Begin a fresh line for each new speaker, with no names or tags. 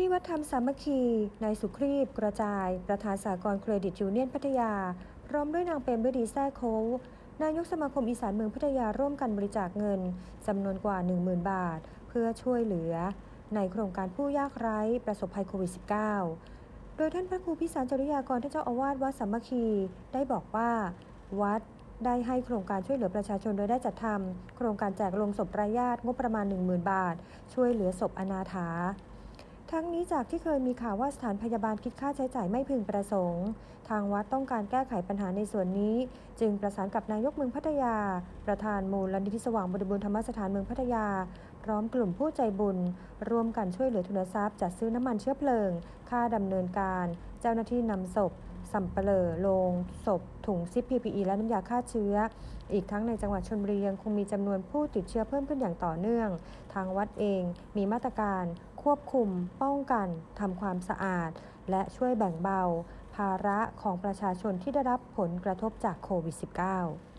ที่วัดธรรมสามัคคีนายสุครีบกระจาย ประธานสากลเครดิตยูเนียนพัทยา พร้อมด้วยนางเปรมฤดีแท้โค้วนายกสมาคมอีสานเมืองพัทยาร่วมกันบริจาคเงินจำนวนกว่า 10,000 บาท เพื่อช่วยเหลือ ในโครงการผู้ยากไร้ประสบภัยโควิด -19 โดยท่านพระครูพิสารจริยากรท่านเจ้าอาวาสวัดสามัคคี ได้บอกว่า วัดได้ให้โครงการช่วยเหลือประชาชนโดยได้จัดทำโครงการแจกลงศพรายญาติงบประมาณ 10,000 บาท ช่วยเหลือศพอนาถา ทั้งนี้จากที่เคยมีข่าวว่าสถานพยาบาลคิดค่าใช้จ่ายไม่พึงประสงค์ ทางวัดต้องการแก้ไขปัญหาในส่วนนี้ จึงประสานกับนายกเมืองพัทยา ประธานมูลนิธิสว่างบริบูรณ์ธรรมสถานเมืองพัทยา พร้อมกลุ่มผู้ใจบุญ ร่วมกันช่วยเหลือทุนทรัพย์ จัดซื้อน้ำมันเชื้อเพลิง ค่าดำเนินการ เจ้าหน้าที่นำศพ สัมเปลอโลงศพ ถุงซิป PPE และน้ำยาฆ่าเชื้อ อีกทั้งในจังหวัดชนบุรียังคงมีจำนวนผู้ติดเชื้อเพิ่มขึ้นอย่างต่อเนื่อง ทางวัดเองมีมาตรการ ควบคุม ป้องกันทำความสะอาด และช่วยแบ่งเบา ภาระของประชาชนที่ได้รับผลกระทบจากโควิด -19